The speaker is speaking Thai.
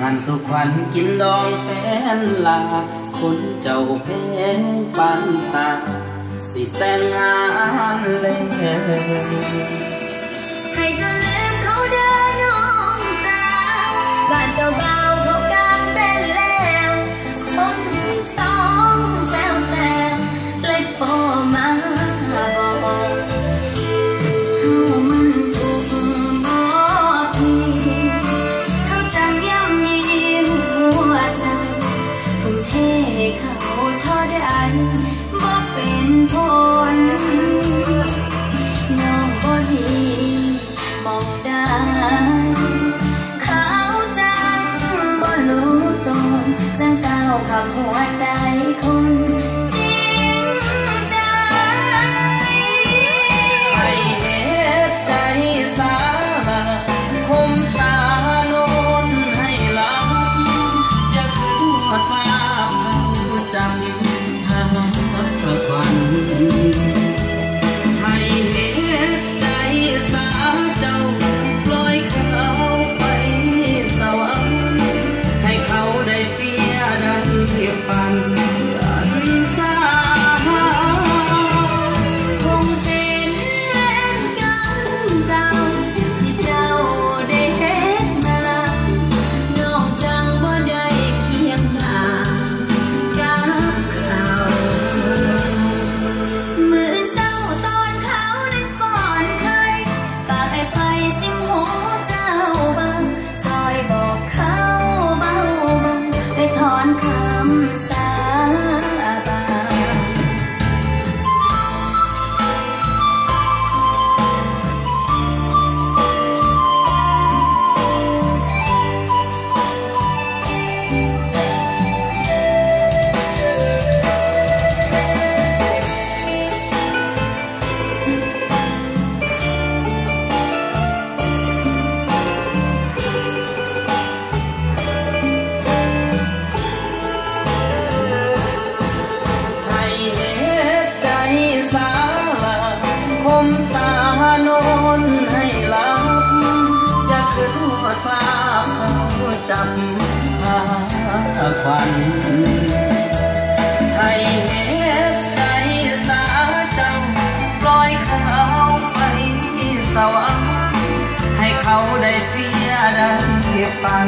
งานสุขวันกินดองแฟนลาคุณเจ้าเพงปันตา สิแต่งงานเลยให้เธอลืมเขาเดินน้องตาบ้านเจ้าบ้า อันบ่เป็นผล ฝัน ให้เห็นใจสาจังปอยเขาไปสวให้เขาได้เพียได้ฟัง